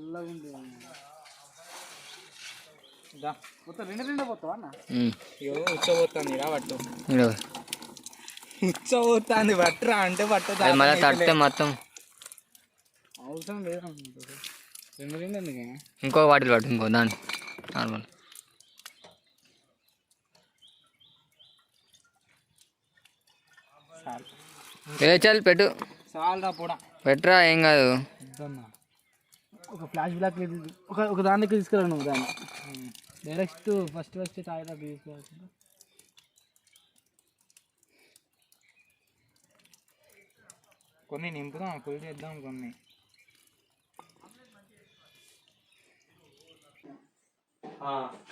చల్లగా ఉంది దా మొత్తం రెండు రెండు పోతావా అన్న? ఉమ్. ఇగో ఉచ్చబోతుంది రా పట్టు. ఇదిగో. ఉచ్చబోతుంది పట్టురా అంటే పట్టు అది మళ్ళీ తడితే మొత్తం. అవసరం లేదు రెండు రెండు ఎందుకే? ఇంకో వాటిలో పట్టు ఇంకో దాన్ని. నార్మల్. చాలు ఏ చల్ పెట్టు. పోడా. పెట్టురా ఏం కాదు. ఒక ఫ్లాష్ బ్లాక్ ఒక ఒక దాని దగ్గర తీసుకురా నువ్వు దాన్ని. డైరెక్ట్ ఫస్ట్ ఫస్ట్ టాయిలెట్ తీసుకురా కొన్ని నింపుదాం ఫుల్ చేద్దాం కొన్ని.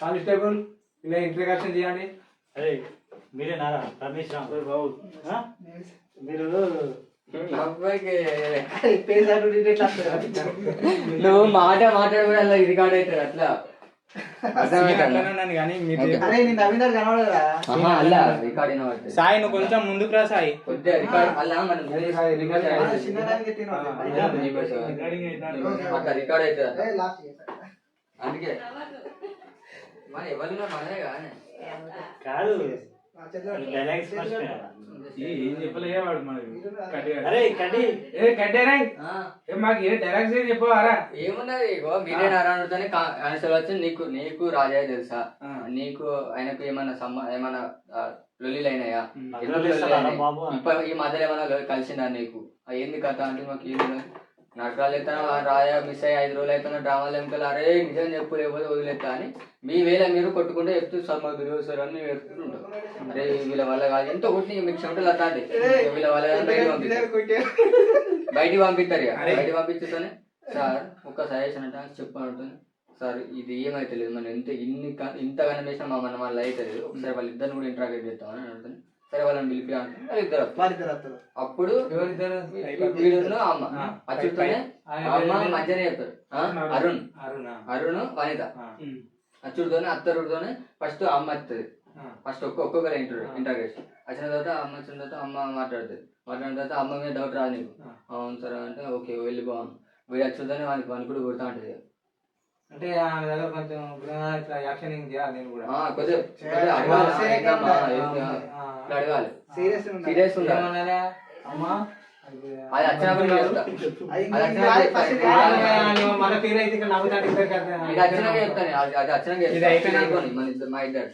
కానిస్టేబుల్ ఇలా ఇంట్రడక్షన్ చేయండి. అరే మీరే నారా రమేష్ రామ్. బాబు. ఆ? మీరు నువ్వు మాట మాట్లాడు కూడా అలా రికార్డ్ అవుతాడు అట్లా. సాయి నువ్వు కొంచెం ముందుకు రా సాయి. కొద్దిగా రికార్డ్ అవుతుంది అందుకే. మరి మనదే కాదు. ఏం ఏ మాకు ఏ డైరెక్ట్ చెప్పవారా? ఏమున్నది? ఇగో మీరే వచ్చి నీకు నీకు రాజా తెలుసా? నీకు ఆయనకు ఏమన్నా సమ్మ ఏమన్నా అయినాయా ఈ మధ్యలో ఏమన్నా కలిసిందా నీకు? ఏంది కథ అంటే మాకు ఏం నటరాలు ఎత్తాను రాజా మిస్ అయ్యి ఐదు రోజులు అవుతున్న డ్రామాలు ఏమిటో అరే నిజం చెప్పు లేకపోతే వదిలేస్తా అని మీ వేళ మీరు కొట్టుకుంటే చెప్తూ సమ్మగురు సార్ అని మీరు చెప్తుంటారు అరే వీళ్ళ వల్ల కాదు. ఎంత కొట్టి మీకు చెమటలు అట్లాంటి వీళ్ళ వల్ల బయటికి పంపిస్తారు. బయటికి పంపిస్తారు ఇక. బయటికి పంపించుతానే సార్ ఒక సజెషన్ అంటే చెప్పాను సార్ ఇది ఏమైతే లేదు మనం ఎంత ఇన్ని ఇంతగానం చేసినా మా మన వల్ల అయితే లేదు. ఒకసారి వాళ్ళిద్దరిని కూడా ఇంటరాగేట్ చేస్తామని అడుగుతాను. సరే వాళ్ళని పిలిపి అంటే వాళ్ళిద్దరు వస్తారు. అప్పుడు వీడును అమ్మ. అచ్చుతోనే అమ్మ మధ్యనే చెప్తారు? అరుణ్ అరుణ. అరుణ్. వనిత. అచ్చుడితోనే అత్తరుడితోనే ఫస్ట్ అమ్మ వస్తుంది. ఫస్ట్ ఒక్క ఒక్కొక్కరు ఇంటర్ ఇంటర్గేషన్ వచ్చిన తర్వాత అమ్మ వచ్చిన తర్వాత అమ్మ మాట్లాడుతుంది. మాట్లాడిన తర్వాత అమ్మ మీద డౌట్ రాదు నీకు. అవును సరే అంటే ఓకే వెళ్ళిపోవాలి వీడు వానికి వానికి కూడా కొడతా ఉంటుంది అంటే ఆమె దగ్గర కొంచెం ఇట్లా యాక్షనింగ్ చేయాలి నేను కూడా. అడగాలి. సీరియస్ ఉండాలి. ఏమన్నారా? అమ్మా అది వచ్చినప్పుడు. మన ఫీల్ అయితే ఇక్కడ నవ్వుతాడు ఇద్దరు కదా ఇది వచ్చినాక చెప్తాను వచ్చినాక మా ఇద్దరు.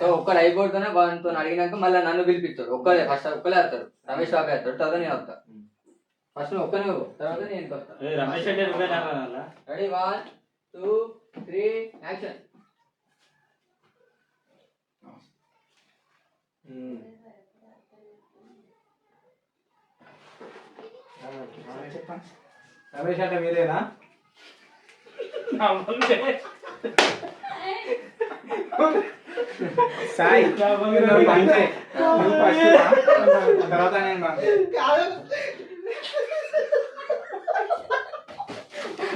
సో ఒక్కరు అయిపోతూనే వాళ్ళతో అడిగినాక మళ్ళీ నన్ను పిలిపిస్తారు ఒక్కరే ఫస్ట్ ఒక్కలే వస్తారు రమేష్ బాబు వేస్తాడు తర్వాత నేను ఫస్ట్ నువ్వు ఒక్కనే తర్వాత నేను రమేష్ అంటే నువ్వే? Ready? One two three action. Ramesh అంటే మీరేనా? సాయి. తర్వాత నేను పంచే. ఏ బాబు సరే నేను వస్తా మరి. నువ్వు రాపరా. నేను అడుగు. రారా సాయి first. ఆన్లో పెట్టు ఆన్లోనా ఆన్లైన్ ఉంది నువ్వు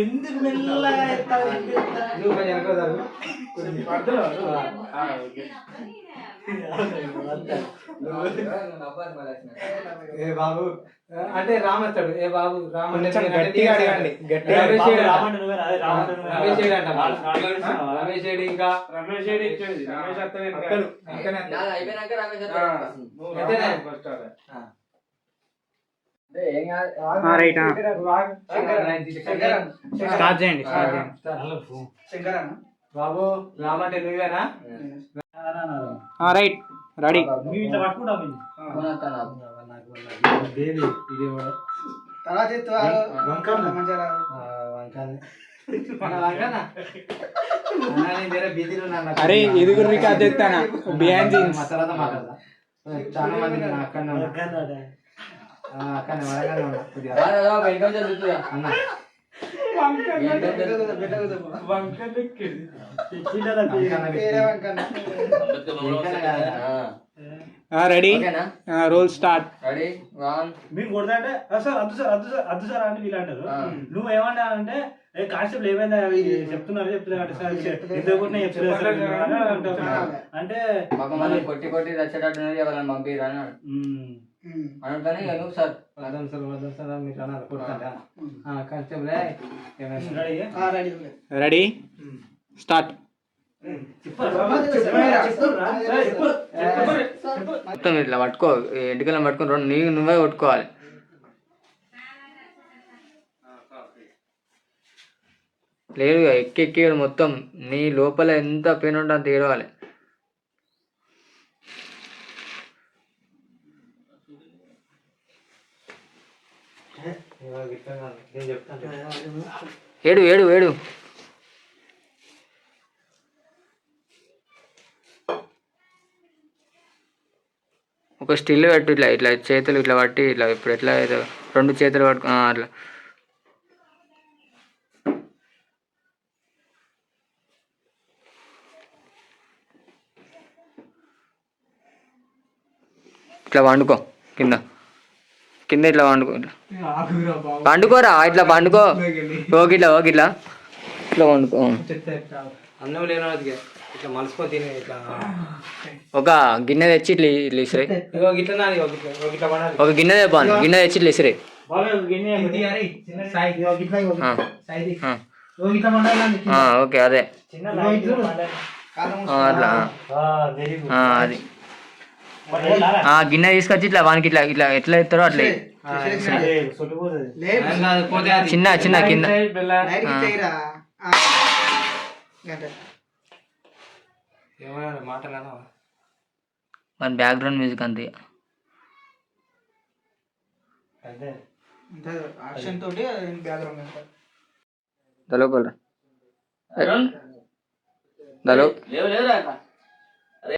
ఎందుకు మెల్లగా ఎత్తావు? నువ్వు కొంచెం వెనక జరుగు. ఏ బాబు అంటే రామ్ వస్తాడు ఏ బాబు రామ్ గట్టిగా. అడగండి, గట్టిగా రమేష్ అంట. రామంటే రామంటే. రమేష్ ఏడు ఇంకా రమేష్ ఏడు ఇచ్చేది. రమేష్. స్టార్ట్ చేయండి స్టార్ట్. బాబు రామ్ అంటే నువ్వేనా రైట్. రెడీ. అరే ఇది కూడా రికార్డ్ చేస్తానా? బిహాన్ జీన్స్ తర్వాత మాట్లాడదా. చాలా మంది అక్కడ? అక్కడ చూస్తురా. అన్న. Ready? Roll start. Ready? One. మీకు కొడతా అంటే "ఆ, సార్ అద్దు సార్ అద్దు సార్ అద్దు సార్ అని వీళ్ళు అంటారు. నువ్వు ఏమన్నా అంటే ఏ కానిస్టేబుల్ ఏమైందా అవి చెప్తున్నారు చెప్తున్నారు సార్? ఇంత కొట్టినా చెప్తున్నారు. అంటే కొట్టి కొట్టి తెచ్చేటట్టున్నది ఎవరైనా పంపిరా అనగానే నువ్వు సార్. వదం సార్ వదం సార్ మీరు అన్నారు కొడతారా కానిస్టేబుల్ రెడీ? రెడీ. స్టార్ట్. మొత్తం ఇట్లా పట్టుకో ఎంటికలను పట్టుకొని రెండు నీ నువ్వే కొట్టుకోవాలి. లేదు ఇక ఎక్కి ఎక్కి మొత్తం నీ లోపల ఎంత పెయిన్ ఉంటే అంత ఏడవాలి నేను చెప్తాను ఏడు ఏడు ఏడు. ఒక స్టిల్ పెట్టు ఇట్లా ఇట్లా చేతులు ఇట్లా పట్టి ఇట్లా ఇప్పుడు ఎట్లా ఏదో రెండు చేతులు పట్టుకో అట్లా. ఇట్లా వండుకో కింద. కింద ఇట్లా ఇట్లా పండుకోరా ఇట్లా పండుకో. ఓకిట్లా ఇట్లా అన్నం లేని ఇట్లా మలుసుకొని తినే ఇట్లా. ఒక గిన్నె తెచ్చి ఇట్లా ఇట్లా ఇసిరే. ఒక గిన్నె తెప్పాను గిన్నె తెచ్చి ఇట్లా ఇసిరే. ఓకే అదే. అట్లా అది? ఆ గిన్నె తీసుకొచ్చి ఇట్లా వానికి ఇట్లా ఇట్లా ఎట్లా ఎత్తారో అట్లా. చిన్న చిన్న కింద. మన బ్యాక్గ్రౌండ్ మ్యూజిక్ అంతే. దలోపల దలో